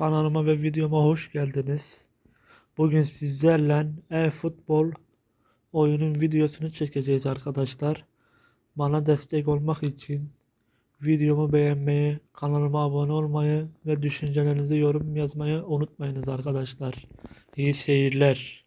Kanalıma ve videoma hoş geldiniz. Bugün sizlerle e-futbol oyunun videosunu çekeceğiz arkadaşlar. Bana destek olmak için videomu beğenmeyi, kanalıma abone olmayı ve düşüncelerinizi yorum yazmayı unutmayınız arkadaşlar. İyi seyirler.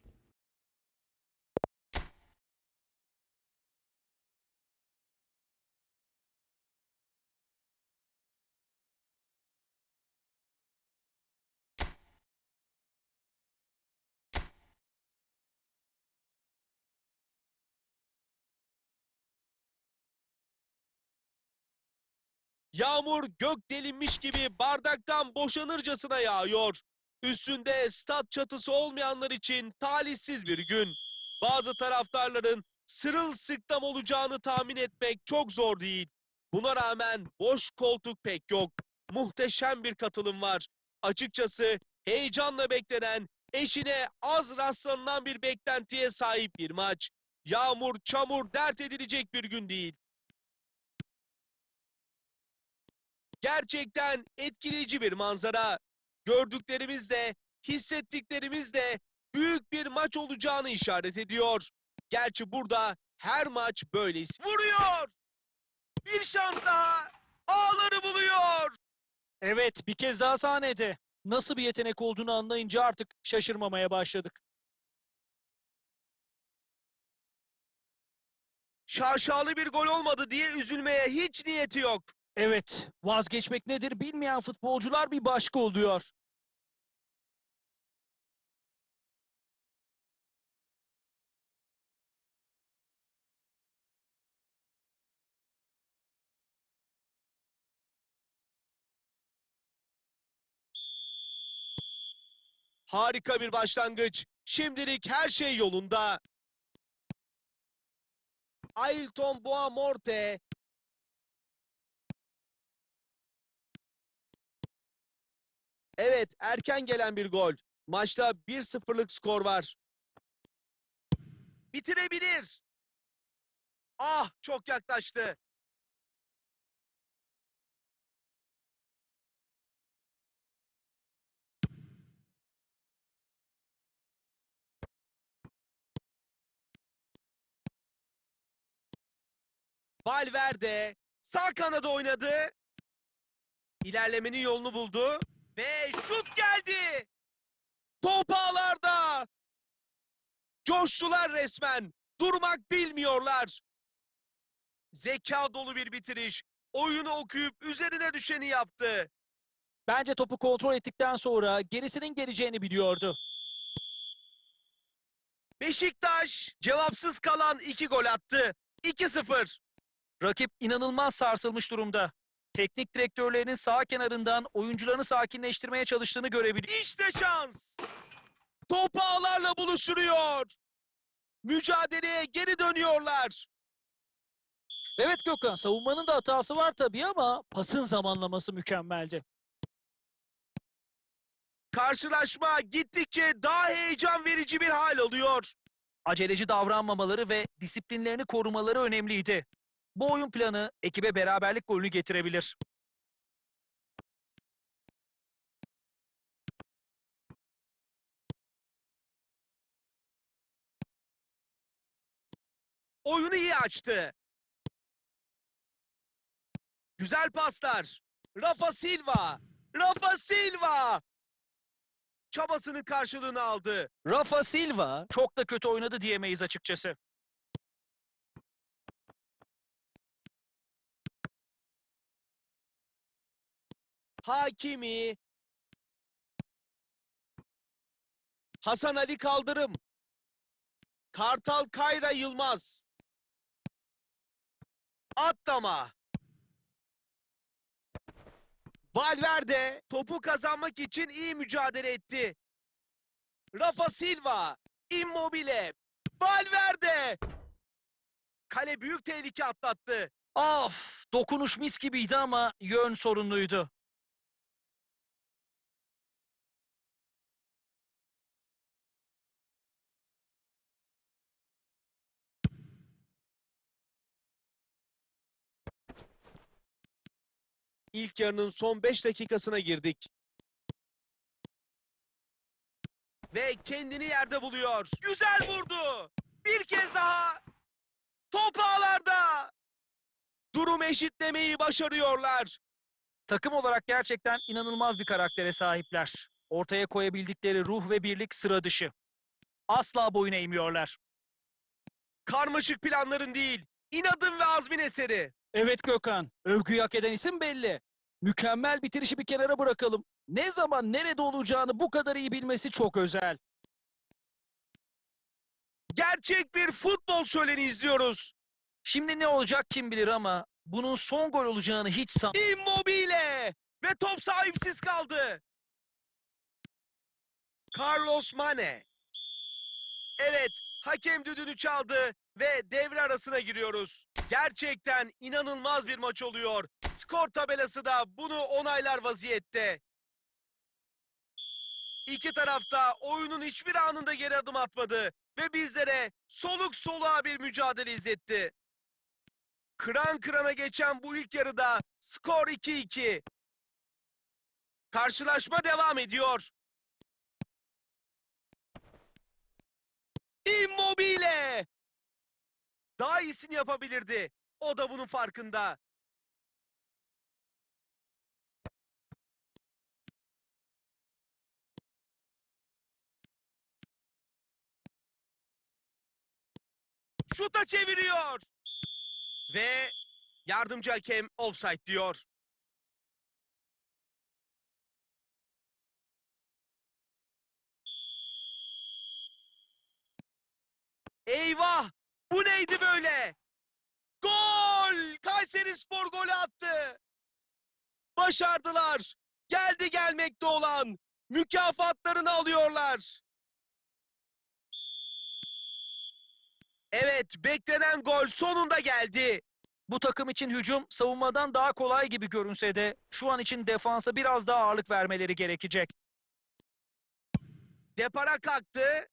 Yağmur gök delinmiş gibi bardaktan boşanırcasına yağıyor. Üstünde stat çatısı olmayanlar için talihsiz bir gün. Bazı taraftarların sırılsıklam olacağını tahmin etmek çok zor değil. Buna rağmen boş koltuk pek yok. Muhteşem bir katılım var. Açıkçası heyecanla beklenen, eşine az rastlanılan bir beklentiye sahip bir maç. Yağmur, çamur dert edilecek bir gün değil. Gerçekten etkileyici bir manzara. Gördüklerimiz de, hissettiklerimiz de büyük bir maç olacağını işaret ediyor. Gerçi burada her maç böyle. Vuruyor! Bir şans daha! Ağları buluyor! Evet, bir kez daha sahnede. Nasıl bir yetenek olduğunu anlayınca artık şaşırmamaya başladık. Şaşalı bir gol olmadı diye üzülmeye hiç niyeti yok. Evet, vazgeçmek nedir bilmeyen futbolcular bir başka oluyor. Harika bir başlangıç. Şimdilik her şey yolunda. Ailton Boamorte Evet, erken gelen bir gol. Maçta 1-0'lık skor var. Bitirebilir. Ah, çok yaklaştı. Valverde sağ kanada oynadı. İlerlemenin yolunu buldu ve şut geldi. Top ağlarda. Coştular resmen. Durmak bilmiyorlar. Zeka dolu bir bitiriş. Oyunu okuyup üzerine düşeni yaptı. Bence topu kontrol ettikten sonra gerisinin geleceğini biliyordu. Beşiktaş cevapsız kalan iki gol attı. 2-0. Rakip inanılmaz sarsılmış durumda. Teknik direktörlerinin sağ kenarından oyuncularını sakinleştirmeye çalıştığını görebiliyor. İşte şans. Top ağlarla buluşturuyor. Mücadeleye geri dönüyorlar. Evet Gökhan, savunmanın da hatası var tabii ama pasın zamanlaması mükemmeldi. Karşılaşma gittikçe daha heyecan verici bir hal alıyor. Aceleci davranmamaları ve disiplinlerini korumaları önemliydi. Bu oyun planı ekibe beraberlik golünü getirebilir. Oyunu iyi açtı. Güzel paslar. Rafa Silva. Rafa Silva. Çabasının karşılığını aldı. Rafa Silva çok da kötü oynadı diyemeyiz açıkçası. Hakimi. Hasan Ali Kaldırım. Kartal Kayra Yılmaz. Atlama. Valverde topu kazanmak için iyi mücadele etti. Rafa Silva, Immobile, Valverde. Kale büyük tehlike atlattı. Of! Dokunuş mis gibiydi ama yön sorunluydu. İlk yarının son 5 dakikasına girdik. Ve kendini yerde buluyor. Güzel vurdu. Bir kez daha. Top ağlarda. Durum eşitlemeyi başarıyorlar. Takım olarak gerçekten inanılmaz bir karaktere sahipler. Ortaya koyabildikleri ruh ve birlik sıra dışı. Asla boyun eğmiyorlar. Karmaşık planların değil, inadın ve azmin eseri. Evet Gökhan, övgüyü hak eden isim belli. Mükemmel bitirişi bir kenara bırakalım. Ne zaman nerede olacağını bu kadar iyi bilmesi çok özel. Gerçek bir futbol şöleni izliyoruz. Şimdi ne olacak kim bilir ama bunun son gol olacağını hiç san... Immobile ve top sahipsiz kaldı. Carlos Mane. Evet, hakem düdüğünü çaldı ve devre arasına giriyoruz. Gerçekten inanılmaz bir maç oluyor. Skor tabelası da bunu onaylar vaziyette. İki tarafta oyunun hiçbir anında geri adım atmadı ve bizlere soluk soluğa bir mücadele izletti. Kıran kırana geçen bu ilk yarıda skor 2-2. Karşılaşma devam ediyor. Immobile! Daha iyisini yapabilirdi. O da bunun farkında. Şuta çeviriyor. Ve yardımcı hakem offside diyor. Eyvah! Bu neydi böyle? Gol! Kayseri Spor golü attı. Başardılar. Geldi gelmekte olan. Mükafatlarını alıyorlar. Evet, beklenen gol sonunda geldi. Bu takım için hücum savunmadan daha kolay gibi görünse de şu an için defansa biraz daha ağırlık vermeleri gerekecek. Depara kalktı.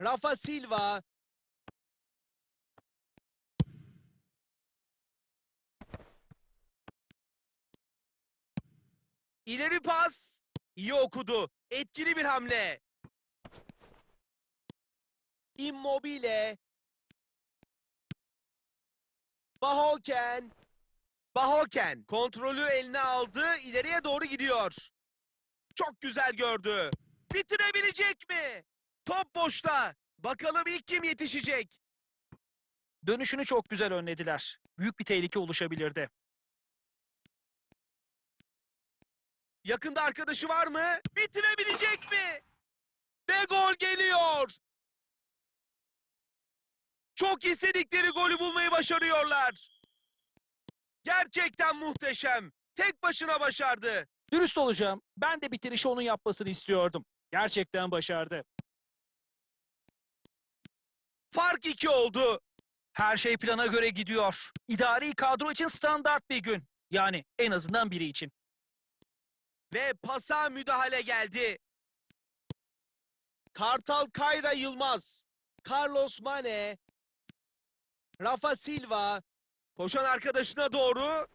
Rafa Silva. İleri pas. İyi okudu. Etkili bir hamle. Immobile. Bahoken. Bahoken kontrolü eline aldı, ileriye doğru gidiyor. Çok güzel gördü. Bitirebilecek mi? Top boşta. Bakalım ilk kim yetişecek? Dönüşünü çok güzel önlediler. Büyük bir tehlike oluşabilirdi. Yakında arkadaşı var mı? Bitirebilecek mi? Ve gol geliyor. Çok istedikleri golü bulmayı başarıyorlar. Gerçekten muhteşem. Tek başına başardı. Dürüst olacağım. Ben de bitirişi onun yapmasını istiyordum. Gerçekten başardı. Fark iki oldu. Her şey plana göre gidiyor. İdari kadro için standart bir gün. Yani en azından biri için. Ve pasa müdahale geldi. Kartal Kayra Yılmaz, Carlos Mane, Rafa Silva, koşan arkadaşına doğru.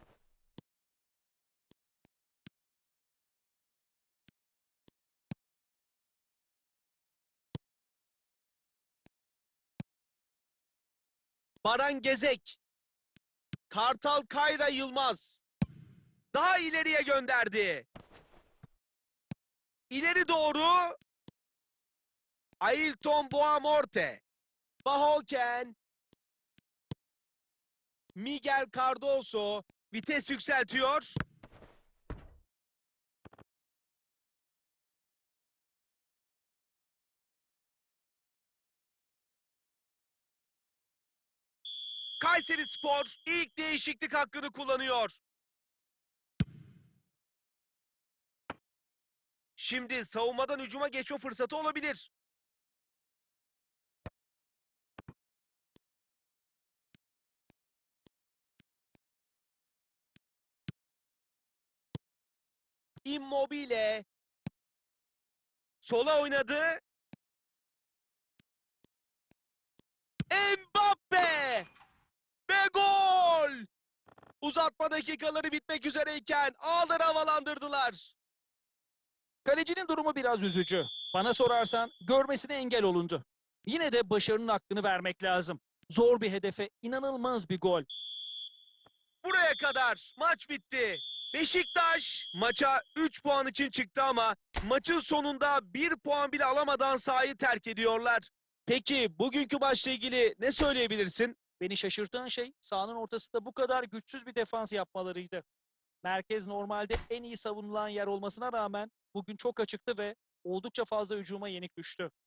Baran Gezek, Kartal Kayra Yılmaz, daha ileriye gönderdi. İleri doğru Ailton Boamorte. Bahoken. Miguel Cardoso vites yükseltiyor. Kayseri Spor ilk değişiklik hakkını kullanıyor. Şimdi savunmadan hücuma geçme fırsatı olabilir. Immobile sola oynadı. Mbappe ve gol! Uzatma dakikaları bitmek üzereyken ağları havalandırdılar. Kalecinin durumu biraz üzücü. Bana sorarsan görmesine engel olundu. Yine de başarının hakkını vermek lazım. Zor bir hedefe inanılmaz bir gol. Buraya kadar maç bitti. Beşiktaş maça 3 puan için çıktı ama maçın sonunda 1 puan bile alamadan sahayı terk ediyorlar. Peki bugünkü maçla ilgili ne söyleyebilirsin? Beni şaşırtan şey sahanın ortasında bu kadar güçsüz bir defans yapmalarıydı. Merkez normalde en iyi savunulan yer olmasına rağmen bugün çok açıktı ve oldukça fazla hücuma yenik düştü.